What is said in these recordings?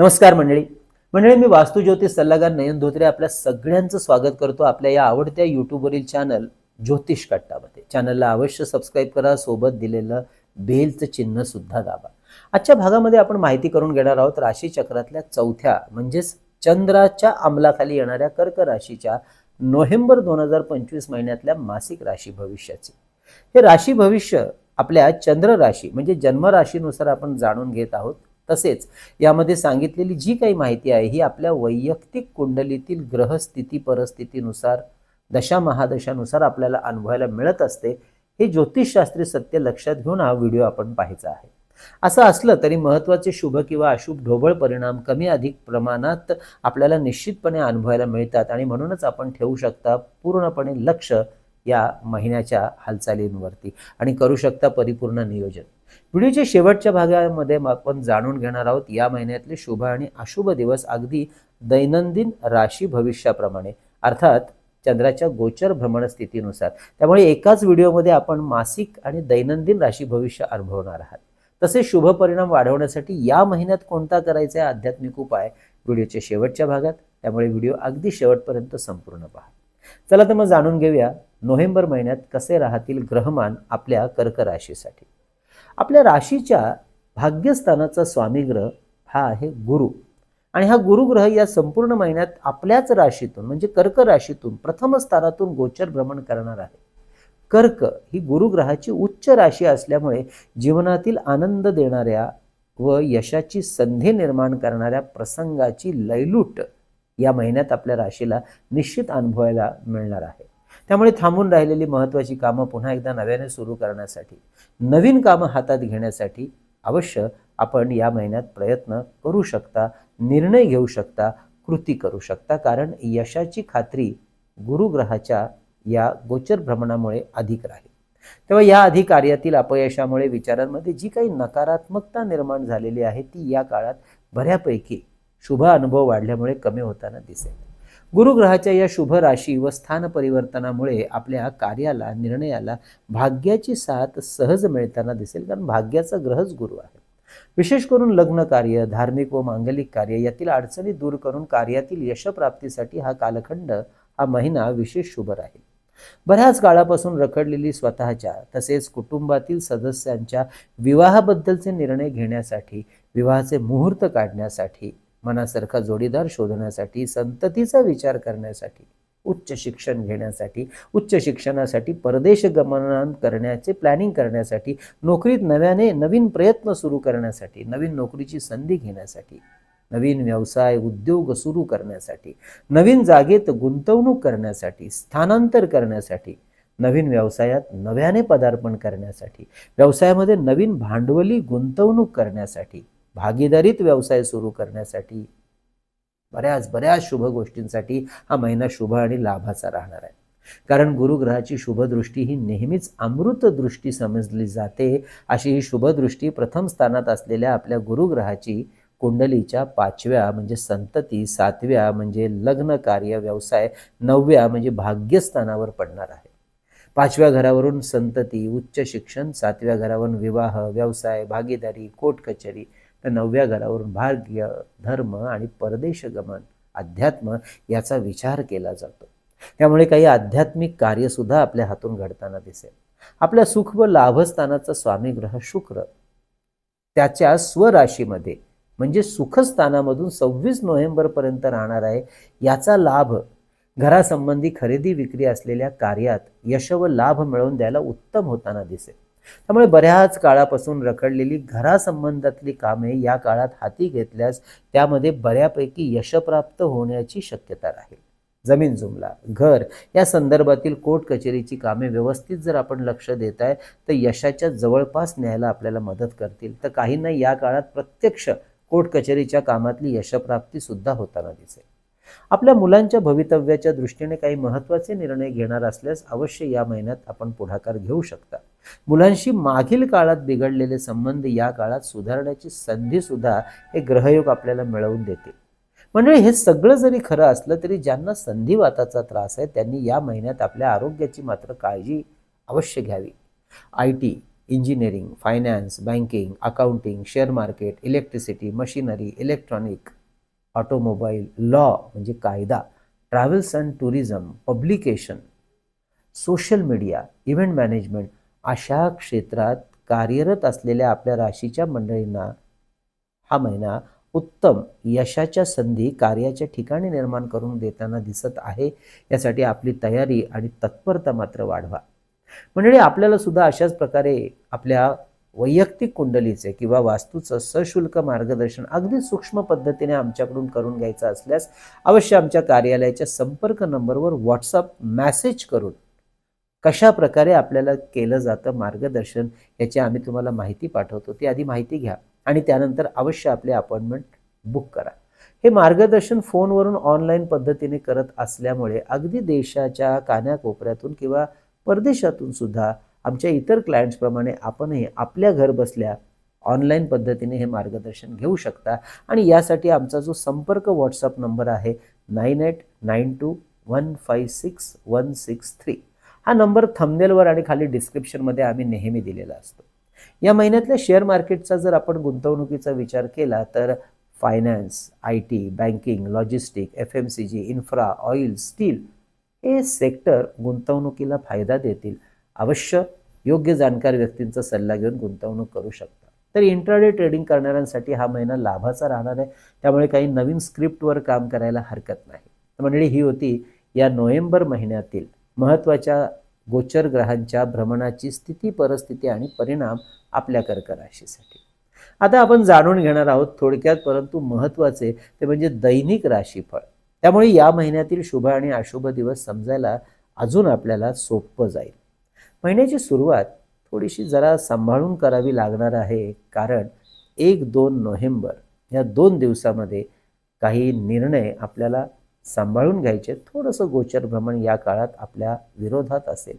नमस्कार मंडळी. मंडळी मी वास्तुज्योतिष सल्लागार नयन धोत्रे आपल्या सगळ्यांचं स्वागत करतो आपल्या या आवडत्या यूट्यूबवरील चॅनल ज्योतिष कट्टामध्ये. चॅनलला अवश्य सबस्क्राईब करा सोबत दिलेलं बेलचं चिन्ह सुद्धा दाबा. आजच्या भागामध्ये आपण माहिती करून घेणार आहोत राशी चक्रातल्या चौथ्या म्हणजेच चंद्राच्या अंमलाखाली येणाऱ्या कर्क राशीच्या नोव्हेंबर दोन हजार पंचवीस महिन्यातल्या मासिक राशी भविष्याची. हे राशी भविष्य आपल्या चंद्र राशी म्हणजे जन्म राशीनुसार आपण जाणून घेत आहोत. तसेच यामध्ये सांगितलेली जी काही माहिती आहे ही आपल्या वैयक्तिक कुंडलीतील ग्रहस्थिती परिस्थितीनुसार दशा महादशानुसार आपल्याला अनुभवायला मिळत असते हे ज्योतिषशास्त्री सत्य लक्षात घेऊन हा व्हिडिओ आपण पाहायचा आहे. असं असलं तरी महत्त्वाचे शुभ किंवा अशुभ ढोबळ परिणाम कमी अधिक प्रमाणात आपल्याला निश्चितपणे अनुभवायला मिळतात आणि म्हणूनच आपण ठेवू शकता पूर्णपणे लक्ष या महिन्याच्या हालचालींवरती आणि करू शकता परिपूर्ण नियोजन. व्हिडिओच्या शेवटच्या भागामध्ये आपण जाणून घेणार आहोत या महिन्यातले शुभ आणि अशुभ दिवस अगदी दैनंदिन राशी भविष्याप्रमाणे अर्थात चंद्राच्या गोचर भ्रमण स्थितीनुसार. त्यामुळे एकाच व्हिडिओमध्ये आपण मासिक आणि दैनंदिन राशी भविष्य अनुभवणार आहात. तसे शुभ परिणाम वाढवण्यासाठी या महिन्यात कोणता करायचा आहे? आध्यात्मिक उपाय व्हिडिओच्या शेवटच्या भागात. त्यामुळे व्हिडिओ अगदी शेवटपर्यंत संपूर्ण पहा. चला तर मग जाणून घेऊया नोव्हेंबर महिन्यात कसे राहतील ग्रहमान आपल्या कर्क राशीसाठी. आपल्या राशीच्या भाग्यस्थानाचा स्वामी ग्रह हा आहे गुरु. आणि हा गुरुग्रह या संपूर्ण महिन्यात आपल्याच राशीतून म्हणजे कर्क राशीतून प्रथम स्थानातून गोचर भ्रमण करणार आहे. कर्क ही गुरुग्रहाची उच्च राशी असल्यामुळे जीवनातील आनंद देणाऱ्या व यशाची संधी निर्माण करणाऱ्या प्रसंगाची लयलूट या महिन्यात आपल्या राशीला निश्चित अनुभवायला मिळणार आहे. त्यामुळे थांबून राहिलेली महत्त्वाची कामं पुन्हा एकदा नव्याने सुरू करण्यासाठी नवीन कामं हातात घेण्यासाठी अवश्य आपण या महिन्यात प्रयत्न करू शकता निर्णय घेऊ शकता कृती करू शकता. कारण यशाची खात्री गुरुग्रहाच्या या गोचर भ्रमणामुळे अधिक राहील. तेव्हा या आधी कार्यातील अपयशामुळे विचारांमध्ये जी काही नकारात्मकता निर्माण झालेली आहे ती या काळात बऱ्यापैकी शुभ अनुभव वाढल्यामुळे कमी होताना दिसेल. गुरुग्रहाच्या या शुभ राशी व स्थान परिवर्तनामुळे आपल्या कार्याला निर्णयाला भाग्याची साथ सहज मिळताना दिसेल. कारण भाग्याचा ग्रहच गुरु आहे. विशेष करून लग्न कार्य धार्मिक व मांगलिक कार्य यातील अडचणी दूर करून कार्यातील यशप्राप्तीसाठी हा कालखंड हा महिना विशेष शुभ राहील. बऱ्याच काळापासून रखडलेली स्वतःच्या तसेच कुटुंबातील सदस्यांच्या विवाहाबद्दलचे निर्णय घेण्यासाठी विवाहाचे मुहूर्त काढण्यासाठी मनासारखा जोडीदार शोधण्यासाठी संततीचा विचार करण्यासाठी उच्च शिक्षण घेण्यासाठी उच्च शिक्षणासाठी परदेश गमन करण्याचे प्लॅनिंग करण्यासाठी नोकरीत नव्याने नवीन प्रयत्न सुरू करण्यासाठी नवीन नोकरीची संधी घेण्यासाठी नवीन व्यवसाय उद्योग सुरू करण्यासाठी नवीन जागेत गुंतवणूक करण्यासाठी स्थानांतर करण्यासाठी नवीन व्यवसायात नव्याने पदार्पण करण्यासाठी व्यवसायामध्ये नवीन भांडवली गुंतवणूक करण्यासाठी भागीदारीत व्यवसाय सुरू करण्यासाठी बऱ्याच बऱ्याच शुभ गोष्टींसाठी हा महिना शुभ आणि लाभाचा राहणार आहे. कारण गुरुग्रहाची शुभदृष्टी ही नेहमीच अमृत दृष्टी समजली जाते. अशी ही शुभदृष्टी प्रथम स्थानात असलेल्या आपल्या गुरुग्रहाची कुंडलीच्या पाचव्या म्हणजे संतती सातव्या म्हणजे लग्न कार्य व्यवसाय नवव्या म्हणजे भाग्यस्थानावर पडणार आहे. पाचव्या घरावरून संतती उच्च शिक्षण सातव्या घरावरून विवाह व्यवसाय भागीदारी कोर्ट कचेरी तर नवव्या घरावरून भाग्य धर्म आणि परदेशगमन अध्यात्म याचा विचार केला जातो. त्यामुळे काही आध्यात्मिक कार्यसुद्धा आपल्या हातून घडताना दिसेल. आपल्या सुख व लाभस्थानाचा स्वामी ग्रह शुक्र. त्याच्या स्वराशीमध्ये म्हणजे सुखस्थानामधून सव्वीस नोव्हेंबरपर्यंत राहणार आहे याचा लाभ घरासंबंधी खरेदी विक्री असलेल्या कार्यात यश व लाभ मिळवून द्यायला उत्तम होताना दिसेल. त्यामुळे बऱ्याच काळापासून रखडलेली घरासंबंधातली कामे या काळात हाती घेतल्यास त्यामध्ये बऱ्यापैकी यशप्राप्त होण्याची शक्यता राहील. जमीन जुमला घर या संदर्भातील कोर्ट कचेरीची कामे व्यवस्थित जर आपण लक्ष देत आहे तर यशाच्या जवळपास न्यायला आपल्याला मदत करतील. तर काहींना या काळात प्रत्यक्ष कोर्ट कचेरीच्या कामातली यशप्राप्ती सुद्धा होताना दिसेल. आपल्या मुलांच्या भवितव्याच्या दृष्टीने काही महत्त्वाचे निर्णय घेणार असल्यास अवश्य या महिन्यात आपण पुढाकार घेऊ शकता. मुलांशी मागील काळात बिघडलेले संबंध या काळात सुधारण्याची संधी सुद्धा हे ग्रहयोग आपल्याला मिळवून देतील म्हणजे हे सगळं जरी खरं असलं तरी ज्यांना संधिवाताचा त्रास आहे त्यांनी या महिन्यात आपल्या आरोग्याची मात्र काळजी अवश्य घ्यावी. I T engineering finance banking accounting share market electricity machinery electronic automobile law म्हणजे कायदा travels and tourism publication social media event management अशा क्षेत्रात कार्यरत असलेल्या आपल्या राशीच्या मंडळींना हा महिना उत्तम यशाच्या संधी कार्याच्या ठिकाणी निर्माण करून देताना दिसत आहे. यासाठी आपली तयारी आणि तत्परता मात्र वाढवा. मंडळी आपल्याला सुद्धा अशाच प्रकारे आपल्या वैयक्तिक कुंडलीचे किंवा वास्तूचं सशुल्क मार्गदर्शन अगदी सूक्ष्म पद्धतीने आमच्याकडून करून घ्यायचं असल्यास अवश्य आमच्या कार्यालयाच्या संपर्क नंबरवर व्हॉट्सअप मॅसेज करून कशा प्रकारे आपल्याला केलं जातं मार्गदर्शन याची आम्ही तुम्हाला माहिती पाठवतो. ती आधी माहिती घ्या आणि त्यानंतर अवश्य आपले अपॉइंटमेंट बुक करा. हे मार्गदर्शन फोनवरून ऑनलाईन पद्धतीने करत असल्यामुळे अगदी देशाच्या कान्याकोपऱ्यातून किंवा परदेशातून सुद्धा आमच्या इतर क्लायंट्सप्रमाणे आपणही आपल्या घर बसल्या ऑनलाईन पद्धतीने हे मार्गदर्शन घेऊ शकता. आणि यासाठी आमचा जो संपर्क व्हॉट्सअप नंबर आहे nine eight nine two one five six one six three. हा नंबर थंबनेलवर आणि खाली डिस्क्रिप्शनमध्ये आम्ही नेहमी दिलेला असतो. या महिन्यातल्या शेअर मार्केटचा जर आपण गुंतवणुकीचा विचार केला तर finance I T banking logistic F M C G infra oil steel हे सेक्टर गुंतवणुकीला फायदा देतील. अवश्य योग्य जाणकार व्यक्तींचा सल्ला घेऊन गुंतवणूक करू शकता. तर इंट्राडे ट्रेडिंग करणाऱ्यांसाठी हा महिना लाभाचा राहणार आहे. त्यामुळे काही नवीन स्क्रिप्टवर काम करायला हरकत नाही. मंडळी ही होती या नोव्हेंबर महिन्यातील महत्त्वाच्या गोचर ग्रहांच्या भ्रमणाची स्थिती परिस्थिती आणि परिणाम आपल्या कर्क राशीसाठी. आता आपण जाणून घेणार आहोत थोडक्यात परंतु महत्त्वाचे ते म्हणजे दैनिक राशीफळ. त्यामुळे या महिन्यातील शुभ आणि अशुभ दिवस समजायला अजून आपल्याला सोपं जाईल. महिन्याची सुरुवात थोडीशी जरा सांभाळून करावी लागणार आहे कारण एक दोन नोव्हेंबर या दोन दिवसामध्ये काही निर्णय आपल्याला सांभाळून घ्यायचे थोडंसं गोचर भ्रमण या काळात आपल्या विरोधात असेल.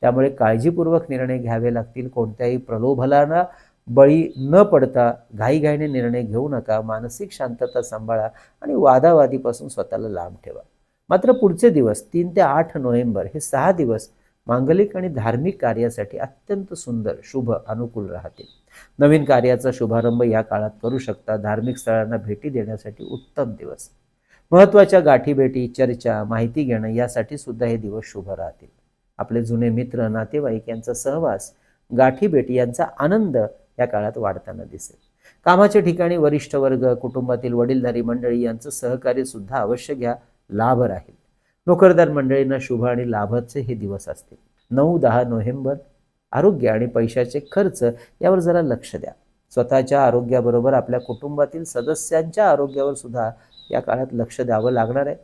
त्यामुळे काळजीपूर्वक निर्णय घ्यावे लागतील. कोणत्याही प्रलोभनाला बळी न पडता घाईघाईने निर्णय घेऊ नका. मानसिक शांतता सांभाळा आणि वादावादीपासून स्वतःला लांब ठेवा. मात्र पुढचे दिवस तीन ते आठ नोव्हेंबर हे सहा दिवस मांगलिक आणि धार्मिक कार्यासाठी अत्यंत सुंदर शुभ अनुकूल राहतील. नवीन कार्याचा शुभारंभ या काळात करू शकता. धार्मिक स्थळांना भेटी देण्यासाठी उत्तम दिवस. महत्त्वाच्या गाठीभेटी चर्चा माहिती घेणं यासाठी सुद्धा हे दिवस शुभ राहतील. आपले जुने मित्र नातेवाईक यांचा सहवास गाठीभेटी यांचा आनंद या काळात वाढताना दिसेल. कामाच्या ठिकाणी वरिष्ठ वर्ग कुटुंबातील वडीलधारी मंडळी यांचं सहकार्य सुद्धा अवश्य घ्या लाभ राहील. नोकरदार मंडळींना शुभ आणि लाभाचे हे दिवस असतील. नऊ दहा नोव्हेंबर आरोग्य आणि पैशाचे खर्च यावर जरा लक्ष द्या. स्वतःच्या आरोग्याबरोबर आपल्या कुटुंबातील सदस्यांच्या आरोग्यावर सुद्धा या काळात लक्ष द्यावं लागणार आहे.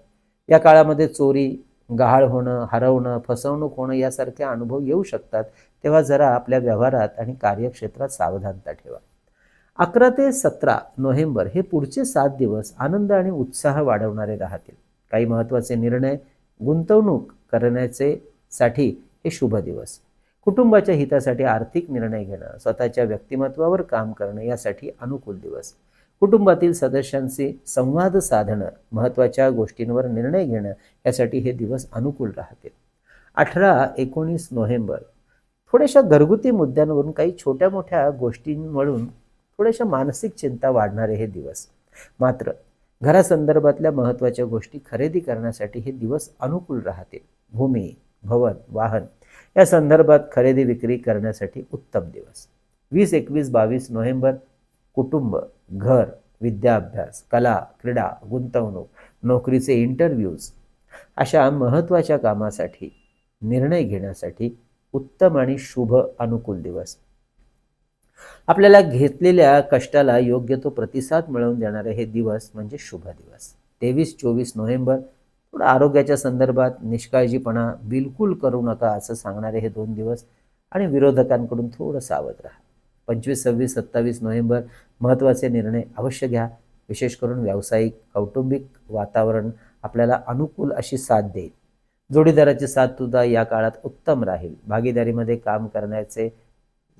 या काळामध्ये चोरी गहाळ होणं हरवणं फसवणूक होणं यासारखे अनुभव येऊ शकतात. तेव्हा जरा आपल्या व्यवहारात आणि कार्यक्षेत्रात सावधानता ठेवा. अकरा ते सतरा नोव्हेंबर हे पुढचे सात दिवस आनंद आणि उत्साह वाढवणारे राहतील. काही महत्त्वाचे निर्णय गुंतवणूक करण्याचे साठी हे शुभ दिवस. कुटुंबाच्या हितासाठी आर्थिक निर्णय घेणं स्वतःच्या व्यक्तिमत्वावर काम करणं यासाठी अनुकूल दिवस. कुटुंबातील सदस्यांशी संवाद साधणं महत्त्वाच्या गोष्टींवर निर्णय घेणं यासाठी हे दिवस अनुकूल राहतील अठरा एकोणीस नोव्हेंबर. थोड्याशा घरगुती मुद्द्यांवरून काही छोट्या मोठ्या गोष्टींवरून थोड्याशा मानसिक चिंता वाढणारे हे दिवस. मात्र घरासंदर्भातल्या महत्त्वाच्या गोष्टी खरेदी करण्यासाठी हे दिवस अनुकूल राहतील भूमी भवन वाहन या संदर्भात खरेदी विक्री करण्यासाठी उत्तम दिवस. वीस एकवीस बावीस नोव्हेंबर. कुटुंब घर विद्याभ्यास कला क्रीडा गुंतवणूक नोकरीचे इंटरव्ह्यूज अशा महत्त्वाच्या कामासाठी निर्णय घेण्यासाठी उत्तम आणि शुभ अनुकूल दिवस. आपल्याला घेतलेल्या कष्टाला योग्य तो प्रतिसाद मिळवून देणारे हे दिवस म्हणजे शुभ दिवस. तेवीस चोवीस नोव्हेंबर थोडं आरोग्याच्या संदर्भात निष्काळजीपणा बिलकुल करू नका असं सांगणारे हे दोन दिवस आणि विरोधकांकडून थोडं सावध राहा. पंचवीस सव्वीस सत्तावीस नोव्हेंबर महत्त्वाचे निर्णय अवश्य घ्या. विशेष करून व्यावसायिक कौटुंबिक वातावरण आपल्याला अनुकूल अशी साथ देईल. जोडीदाराची साथ सुद्धा या काळात उत्तम राहील. भागीदारीमध्ये काम करण्याचे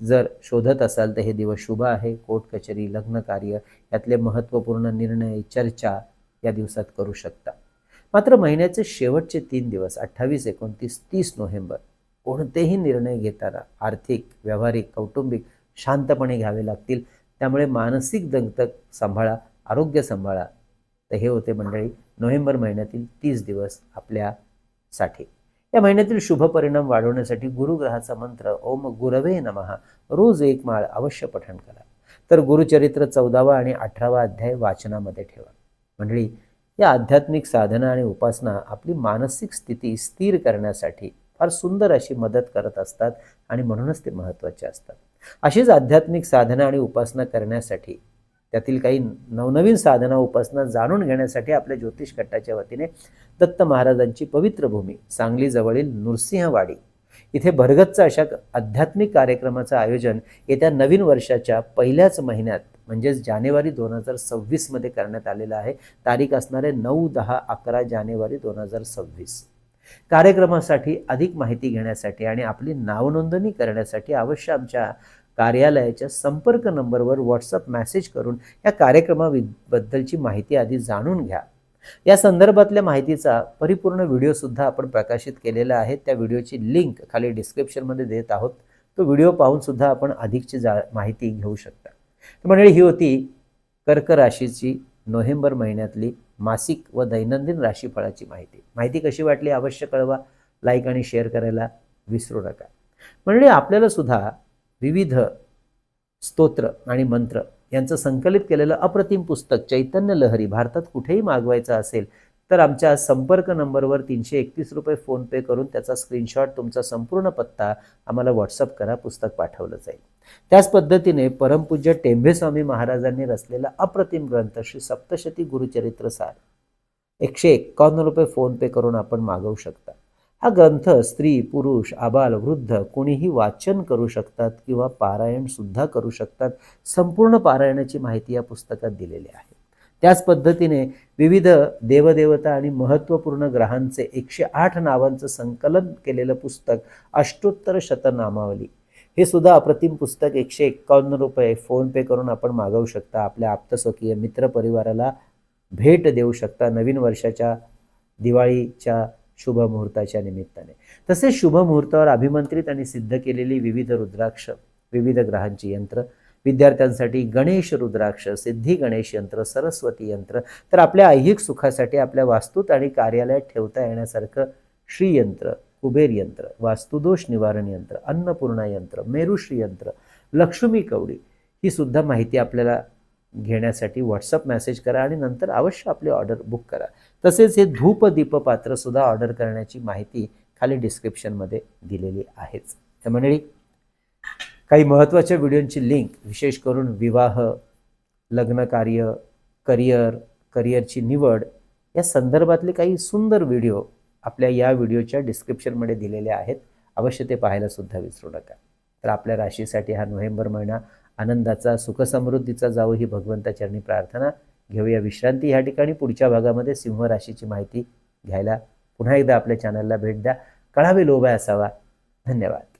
जर शोधत असाल तर हे दिवस शुभ आहे. कोर्ट कचेरी लग्न कार्य यातले महत्त्वपूर्ण निर्णय चर्चा या दिवसात करू शकता. मात्र महिन्याचे शेवटचे तीन दिवस अठ्ठावीस एकोणतीस तीस नोव्हेंबर कोणतेही निर्णय घेताना आर्थिक व्यावहारिक कौटुंबिक शांतपणे घ्यावे लागतील. त्यामुळे मानसिक दंतक सांभाळा आरोग्य सांभाळा. तर हे होते मंडळी नोव्हेंबर महिन्यातील तीस दिवस आपल्यासाठी या महिन्यातील शुभ परिणाम वाढवण्यासाठी गुरुग्रहाचा मंत्र ओम गुरवे नमहा. रोज एक माळ अवश्य पठण करा. तर गुरुचरित्र चौदावा आणि अठरावा अध्याय वाचनामध्ये ठेवा. मंडळी या आध्यात्मिक साधना आणि उपासना आपली मानसिक स्थिती स्थिर करण्यासाठी फार सुंदर अशी मदत करत असतात आणि म्हणूनच ते महत्त्वाचे असतात. अशीच आध्यात्मिक साधना आणि उपासना करण्यासाठी त्यातील काही नवनवीन साधना उपासना जाणून घेण्यासाठी आपल्या ज्योतिष कट्टाच्या वतीने दत्त महाराजांची पवित्र भूमी सांगली जवळील नृसिंहवाडी. इथे भरगतचा अशा आध्यात्मिक कार्यक्रमाचं आयोजन येत्या नवीन वर्षाच्या पहिल्याच महिन्यात म्हणजेच जानेवारी दोन हजार सव्वीसमध्ये करण्यात आलेलं आहे. तारीख असणारे नऊ दहा अकरा जानेवारी दोन हजार सव्वीस. कार्यक्रमासाठी अधिक माहिती घेण्यासाठी आणि आपली नावनोंदणी करण्यासाठी अवश्य आमच्या कार्यालयाच्या संपर्क नंबरवर व्हॉट्सअप मेसेज करून या कार्यक्रमाबद्दलची माहिती आधी जाणून घ्या. या संदर्भातल्या माहितीचा परिपूर्ण व्हिडिओसुद्धा आपण प्रकाशित केलेला आहे. त्या व्हिडिओची लिंक खाली डिस्क्रिप्शनमध्ये देत आहोत. तो व्हिडिओ पाहून सुद्धा आपण अधिकची जा माहिती घेऊ शकता. तर मंडळी ही होती कर्क राशीची नोव्हेंबर महिन्यातली मासिक व दैनंदिन राशीफळाची माहिती. माहिती कशी वाटली अवश्य कळवा. लाईक आणि शेअर करायला विसरू नका. म्हणजे आपल्याला सुद्धा विविध स्तोत्र आणि मंत्र यांचं संकलित केलेलं अप्रतिम पुस्तक चैतन्य लहरी भारतात कुठेही मागवायचं असेल तर आमच्या संपर्क नंबरवर तीनशे एकतीस रुपये फोनपे करून त्याचा स्क्रीनशॉट तुमचा संपूर्ण पत्ता आम्हाला व्हॉट्सअप करा पुस्तक पाठवलं जाईल. त्याच पद्धतीने परमपूज्य टेंभेस्वामी महाराजांनी रचलेला अप्रतिम ग्रंथ श्री सप्तशती गुरुचरित्र सार. एकशे एक्कावन्न रुपये फोनपे करून आपण मागवू शकता. हा ग्रंथ स्त्री पुरुष आबाल वृद्ध कोणीही वाचन करू शकतात किंवा पारायण सुद्धा करू शकतात. संपूर्ण पारायणाची माहिती या पुस्तकात दिलेली आहे. त्याच पद्धतीने विविध देवदेवता आणि महत्त्वपूर्ण ग्रहांचे एकशे आठ नावांचं संकलन केलेलं पुस्तक अष्टोत्तर शतनामावली. हे सुद्धा अप्रतिम पुस्तक एकशे एक्कावन्न रुपये फोनपे करून आपण मागवू शकता. आपल्या आप्तस्वकीय मित्रपरिवाराला भेट देऊ शकता नवीन वर्षाच्या दिवाळीच्या शुभ मुहूर्ताच्या निमित्ताने. तसेच शुभ मुहूर्तावर अभिमंत्रित आणि सिद्ध केलेली विविध रुद्राक्ष विविध ग्रहांची यंत्र विद्यार्थ्यांसाठी गणेश रुद्राक्ष सिद्धी गणेश यंत्र सरस्वती यंत्र तर आपल्या ऐहिक सुखासाठी आपल्या वास्तूत आणि कार्यालयात ठेवता येण्यासारखं श्रीयंत्र कुबेर यंत्र वास्तुदोष निवारण यंत्र अन्नपूर्णा यंत्र मेरुश्री यंत्र लक्ष्मी कवडी ही सुद्धा माहिती आपल्याला घेण्यासाठी व्हॉट्सअप मेसेज करा आणि नंतर अवश्य आपली ऑर्डर बुक करा. तसेच हे धूप दीप पात्र सुद्धा ऑर्डर करण्याची माहिती खाली डिस्क्रिप्शनमध्ये दिलेली आहेच. तर मंडळी काही महत्त्वाच्या व्हिडिओंची लिंक विशेष करून विवाह लग्नकार्य करिअर करिअरची निवड या संदर्भातले काही सुंदर व्हिडिओ आपल्या या व्हिडिओच्या डिस्क्रिप्शनमध्ये दिलेले आहेत. अवश्य ते पाहायला सुद्धा विसरू नका. तर आपल्या राशीसाठी हा नोव्हेंबर महिना आनंदाचा सुखसमृद्धीचा जावं ही भगवंताचरणी प्रार्थना. घेऊया विश्रांती. ह्या ठिकाणी पुढच्या भागामध्ये सिंह राशीची माहिती घ्यायला पुन्हा एकदा आपल्या चॅनलला भेट द्या. कळावे लोभाय असावा. धन्यवाद.